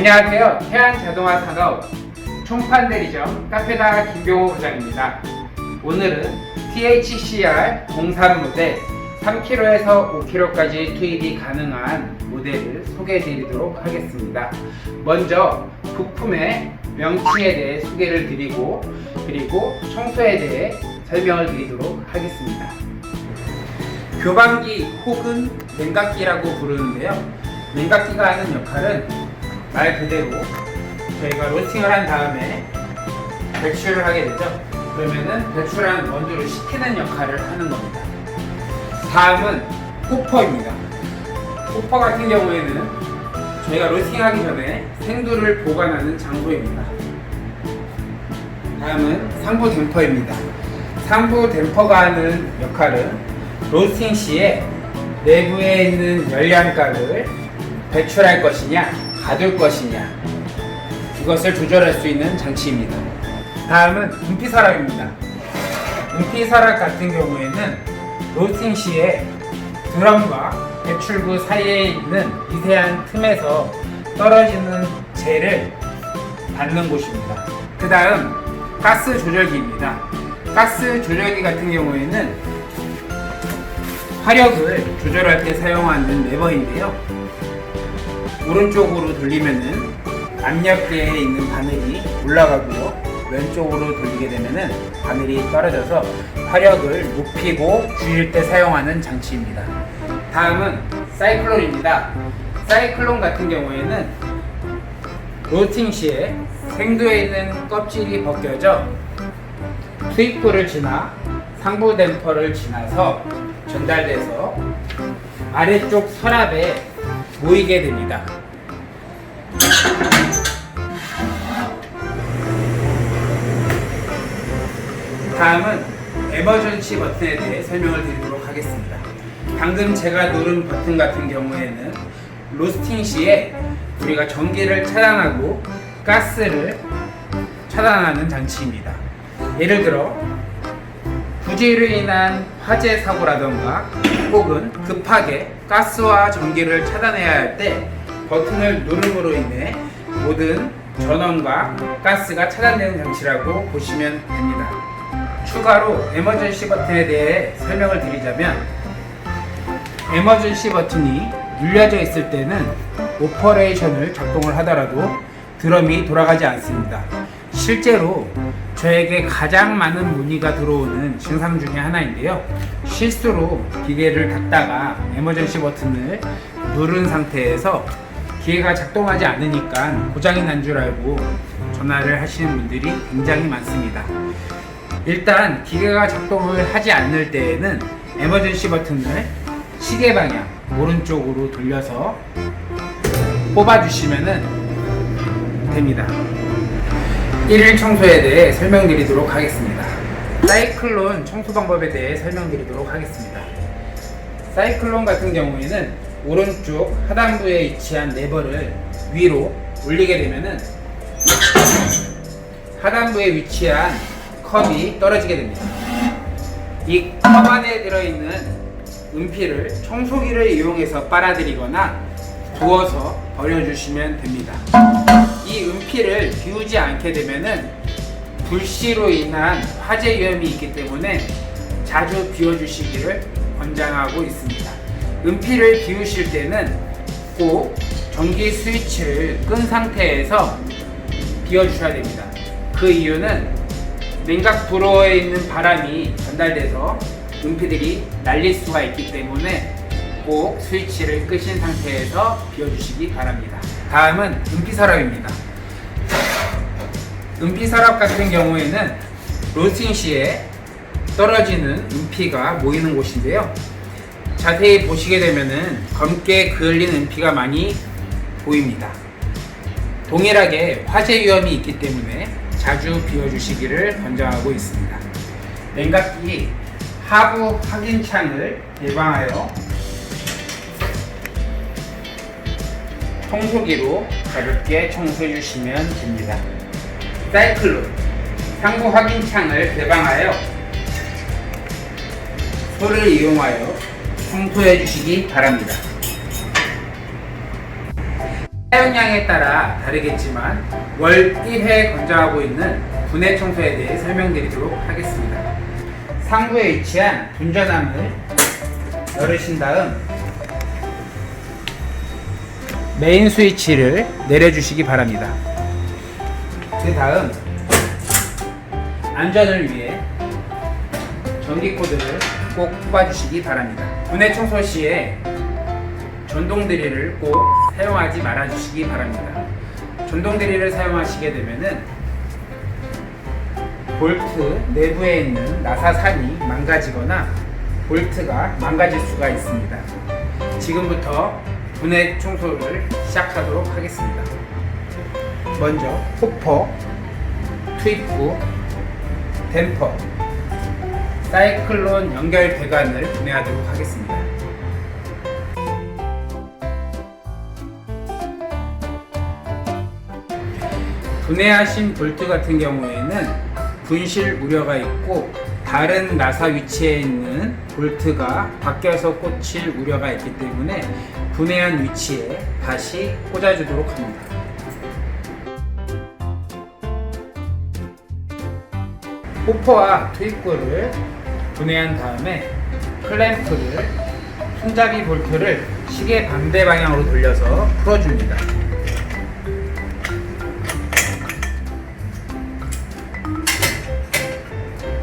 안녕하세요. 태안자동화 산업 총판 대리점 카페다 김경호 부장입니다. 오늘은 THCR 03 모델 3kg에서 5kg까지 투입이 가능한 모델을 소개해 드리도록 하겠습니다. 먼저 부품의 명칭에 대해 소개를 드리고 그리고 청소에 대해 설명을 드리도록 하겠습니다. 교반기 혹은 냉각기라고 부르는데요. 냉각기가 하는 역할은 말 그대로 저희가 로스팅을 한 다음에 배출을 하게 되죠. 그러면은 배출한 원두를 식히는 역할을 하는 겁니다. 다음은 호퍼입니다. 호퍼 같은 경우에는 저희가 로스팅하기 전에 생두를 보관하는 장소입니다. 다음은 상부 댐퍼입니다. 상부 댐퍼가 하는 역할은 로스팅 시에 내부에 있는 열량가를 배출할 것이냐 가둘 것이냐 이것을 조절할 수 있는 장치입니다. 다음은 분피서랍입니다. 분피서랍 같은 경우에는 로스팅 시에 드럼과 배출구 사이에 있는 미세한 틈에서 떨어지는 재를 받는 곳입니다. 그 다음 가스 조절기입니다. 가스 조절기 같은 경우에는 화력을 조절할 때 사용하는 레버인데요. 오른쪽으로 돌리면은 압력계에 있는 바늘이 올라가고요. 왼쪽으로 돌리게 되면은 바늘이 떨어져서 화력을 높이고 줄일 때 사용하는 장치입니다. 다음은 사이클론입니다. 사이클론 같은 경우에는 로스팅 시에 생두에 있는 껍질이 벗겨져 투입구를 지나 상부 댐퍼를 지나서 전달돼서 아래쪽 서랍에 모이게 됩니다. 다음은 에머전시 버튼에 대해 설명을 드리도록 하겠습니다. 방금 제가 누른 버튼 같은 경우에는 로스팅 시에 우리가 전기를 차단하고 가스를 차단하는 장치입니다. 예를 들어 부지로 인한 화재 사고라던가 혹은 급하게 가스와 전기를 차단해야 할 때 버튼을 누름으로 인해 모든 전원과 가스가 차단되는 장치라고 보시면 됩니다. 추가로 에머전시 버튼에 대해 설명을 드리자면 에머전시 버튼이 눌려져 있을 때는 오퍼레이션을 작동을 하더라도 드럼이 돌아가지 않습니다. 실제로 저에게 가장 많은 문의가 들어오는 증상 중에 하나인데요. 실수로 기계를 닫다가 에머전시 버튼을 누른 상태에서 기계가 작동하지 않으니까 고장이 난 줄 알고 전화를 하시는 분들이 굉장히 많습니다. 일단 기계가 작동을 하지 않을 때에는 에머전시 버튼을 시계 방향 오른쪽으로 돌려서 뽑아주시면 됩니다. 1일 청소에 대해 설명드리도록 하겠습니다. 사이클론 청소 방법에 대해 설명드리도록 하겠습니다. 사이클론 같은 경우에는 오른쪽 하단부에 위치한 레버를 위로 올리게 되면은 하단부에 위치한 컵이 떨어지게 됩니다. 이 컵 안에 들어있는 은피를 청소기를 이용해서 빨아들이거나 부어서 버려주시면 됩니다. 이 은피를 비우지 않게 되면은 불씨로 인한 화재 위험이 있기 때문에 자주 비워주시기를 권장하고 있습니다. 은피를 비우실 때는 꼭 전기 스위치를 끈 상태에서 비워주셔야 됩니다. 그 이유는 냉각 불어에 있는 바람이 전달돼서 은피들이 날릴 수가 있기 때문에 꼭 스위치를 끄신 상태에서 비워주시기 바랍니다. 다음은 은피 서랍입니다. 은피 서랍 같은 경우에는 로스팅 시에 떨어지는 은피가 모이는 곳인데요. 자세히 보시게 되면은 검게 그을린 은피가 많이 보입니다. 동일하게 화재 위험이 있기 때문에 자주 비워주시기를 권장하고 있습니다. 냉각기 하부 확인창을 예방하여 청소기로 가볍게 청소해 주시면 됩니다. 사이클론 상부 확인창을 개방하여 소를 이용하여 청소해 주시기 바랍니다. 사용량에 따라 다르겠지만 월 1회 권장하고 있는 분해 청소에 대해 설명드리도록 하겠습니다. 상부에 위치한 분전함을 열으신 다음 메인 스위치를 내려주시기 바랍니다. 그 다음 안전을 위해 전기 코드를 꼭 뽑아주시기 바랍니다. 분해 청소 시에 전동 드릴을 꼭 사용하지 말아주시기 바랍니다. 전동 드릴을 사용하시게 되면은 볼트 내부에 있는 나사산이 망가지거나 볼트가 망가질 수가 있습니다. 지금부터 분해 청소를 시작하도록 하겠습니다. 먼저 호퍼, 트위프, 댐퍼, 사이클론 연결 배관을 분해하도록 하겠습니다. 분해하신 볼트 같은 경우에는 분실 우려가 있고 다른 나사 위치에 있는 볼트가 바뀌어서 꽂힐 우려가 있기 때문에 분해한 위치에 다시 꽂아주도록 합니다. 호퍼와 트위크를 분해한 다음에 클램프를 손잡이 볼트를 시계 반대 방향으로 돌려서 풀어줍니다.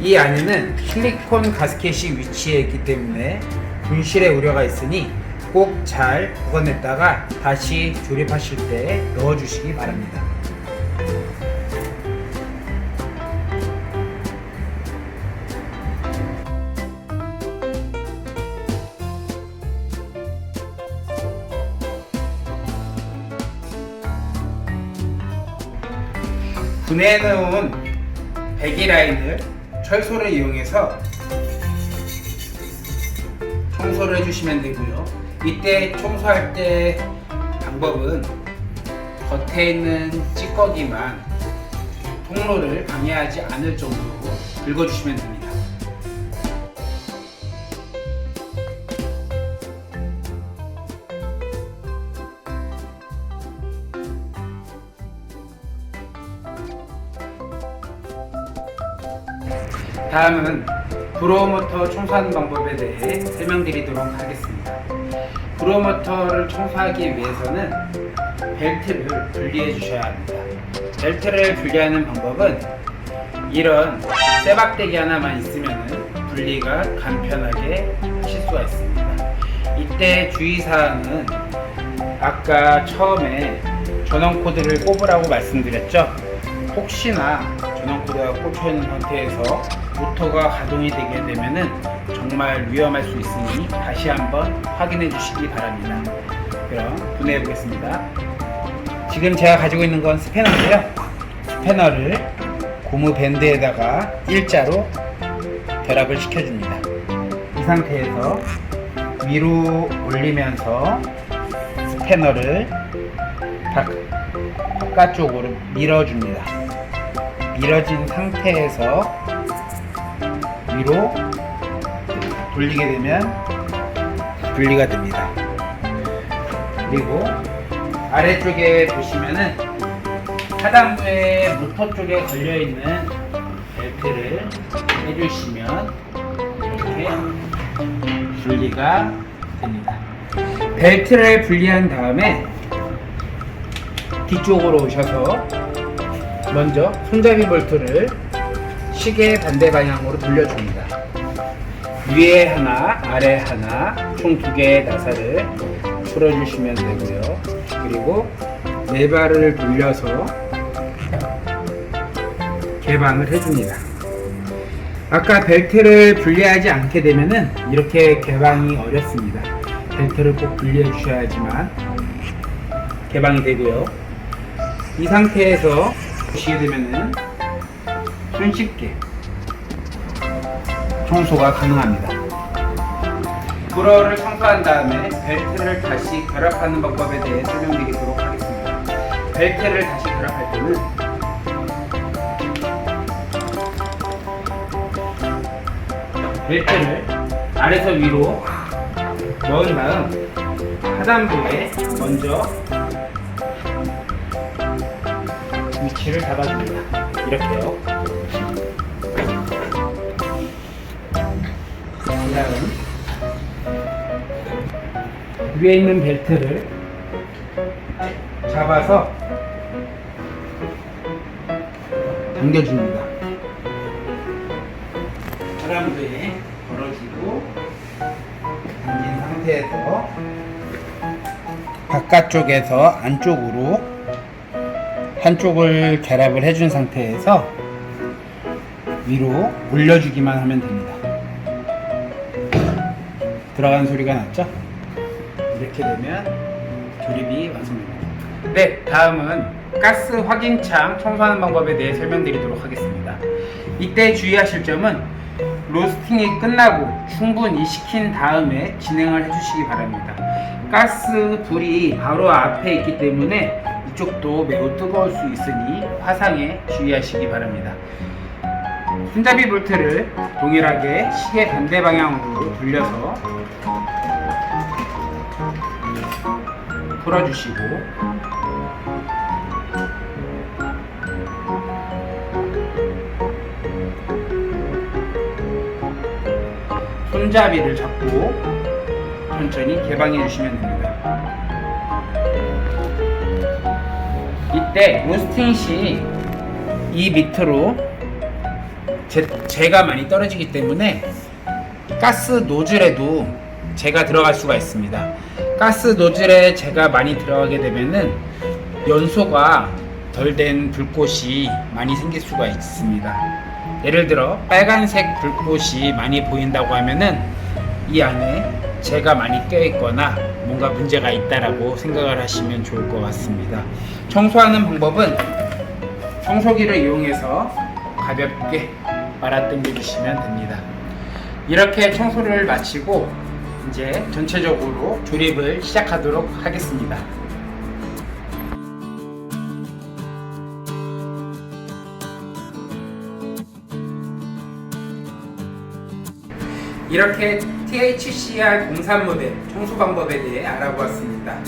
이 안에는 실리콘 가스켓이 위치해 있기 때문에 분실의 우려가 있으니 꼭 잘 보관했다가 다시 조립하실 때 넣어주시기 바랍니다. 분해해놓은 배기 라인을 철소를 이용해서 청소를 해주시면 되고요. 이때 청소할 때 방법은 겉에 있는 찌꺼기만 통로를 방해하지 않을 정도로 긁어주시면 됩니다. 다음은 브로모터 청소하는 방법에 대해 설명드리도록 하겠습니다. 브로모터를 청소하기 위해서는 벨트를 분리해 주셔야 합니다. 벨트를 분리하는 방법은 이런 쇠박대기 하나만 있으면 분리가 간편하게 하실 수가 있습니다. 이때 주의사항은 아까 처음에 전원 코드를 꼽으라고 말씀드렸죠. 혹시나 전원 코드가 꽂혀 있는 상태에서 모터가 가동이 되게 되면은 정말 위험할 수 있으니 다시 한번 확인해 주시기 바랍니다. 그럼 분해해 보겠습니다. 지금 제가 가지고 있는 건 스패너인데요. 스패너를 고무 밴드에다가 일자로 결합을 시켜줍니다. 이 상태에서 위로 올리면서 스패너를 바, 바깥쪽으로 밀어줍니다. 밀어진 상태에서 위로 돌리게 되면 분리가 됩니다. 그리고 아래쪽에 보시면은 하단부에 모터 쪽에 걸려 있는 벨트를 해주시면 이렇게 분리가 됩니다. 벨트를 분리한 다음에 뒤쪽으로 오셔서 먼저 손잡이 볼트를 시계 반대 방향으로 돌려줍니다. 위에 하나, 아래 하나, 총 두 개의 나사를 풀어주시면 되고요. 그리고 네 발을 돌려서 개방을 해줍니다. 아까 벨트를 분리하지 않게 되면은 이렇게 개방이 어렵습니다. 벨트를 꼭 분리해 주셔야지만 개방이 되고요. 이 상태에서 보시게 되면은 손쉽게 청소가 가능합니다. 불어를 청소한 다음에 벨트를 다시 결합하는 방법에 대해 설명드리도록 하겠습니다. 벨트를 다시 결합할 때는 벨트를 아래서 위로 넣은 다음 하단부에 먼저 위치를 잡아줍니다. 이렇게요. 그다음 위에 있는 벨트를 잡아서 당겨줍니다. 바람대에 걸어주고 당긴 상태에서 바깥쪽에서 안쪽으로 한쪽을 결합을 해준 상태에서 위로 올려주기만 하면 됩니다. 들어간 소리가 났죠? 이렇게 되면 조립이 완성됩니다. 네, 다음은 가스 확인창 청소하는 방법에 대해 설명드리도록 하겠습니다. 이때 주의하실 점은 로스팅이 끝나고 충분히 식힌 다음에 진행을 해주시기 바랍니다. 가스 불이 바로 앞에 있기 때문에 이쪽도 매우 뜨거울 수 있으니 화상에 주의하시기 바랍니다. 손잡이 볼트를 동일하게 시계 반대 방향으로 돌려서 풀어주시고 손잡이를 잡고 천천히 개방해 주시면 됩니다. 이때 로스팅 시 이 밑으로 재, 재가 많이 떨어지기 때문에 가스 노즐에도 재가 들어갈 수가 있습니다. 가스 노즐에 재가 많이 들어가게 되면은 연소가 덜 된 불꽃이 많이 생길 수가 있습니다. 예를 들어 빨간색 불꽃이 많이 보인다고 하면은 이 안에 재가 많이 껴 있거나 뭔가 문제가 있다라고 생각을 하시면 좋을 것 같습니다. 청소하는 방법은 청소기를 이용해서 가볍게 말아당겨 주시면 됩니다. 이렇게 청소를 마치고 이제 전체적으로 조립을 시작하도록 하겠습니다. 이렇게 THCR 03 모델 청소 방법에 대해 알아보았습니다.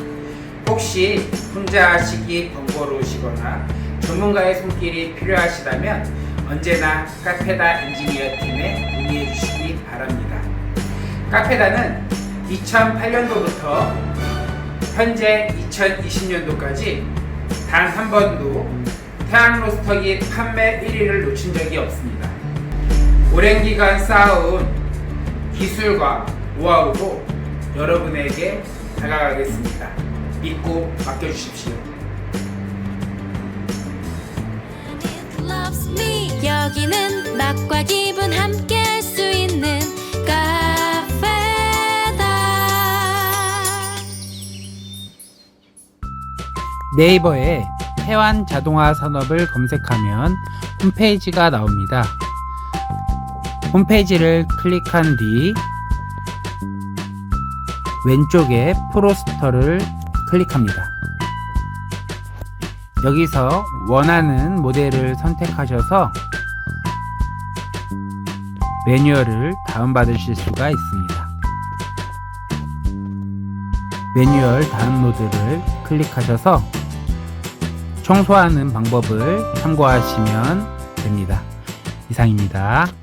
혹시 혼자 하시기 번거로우시거나 전문가의 손길이 필요하시다면 언제나 카페다 엔지니어 팀에 문의해 주시기 바랍니다. 카페다는 2008년도부터 현재 2020년도까지 단 한 번도 태양 로스터기 판매 1위를 놓친 적이 없습니다. 오랜 기간 쌓아온 기술과 노하우로 여러분에게 다가가겠습니다. 믿고 맡겨주십시오. loves me 여기는 맛과 기분 함께 할 수 있는 카페다 네이버에 해완 자동화 산업을 검색하면 홈페이지가 나옵니다. 홈페이지를 클릭한 뒤 왼쪽에 프로스터를 클릭합니다. 여기서 원하는 모델을 선택하셔서 매뉴얼을 다운받으실 수가 있습니다. 매뉴얼 다운로드를 클릭하셔서 청소하는 방법을 참고하시면 됩니다. 이상입니다.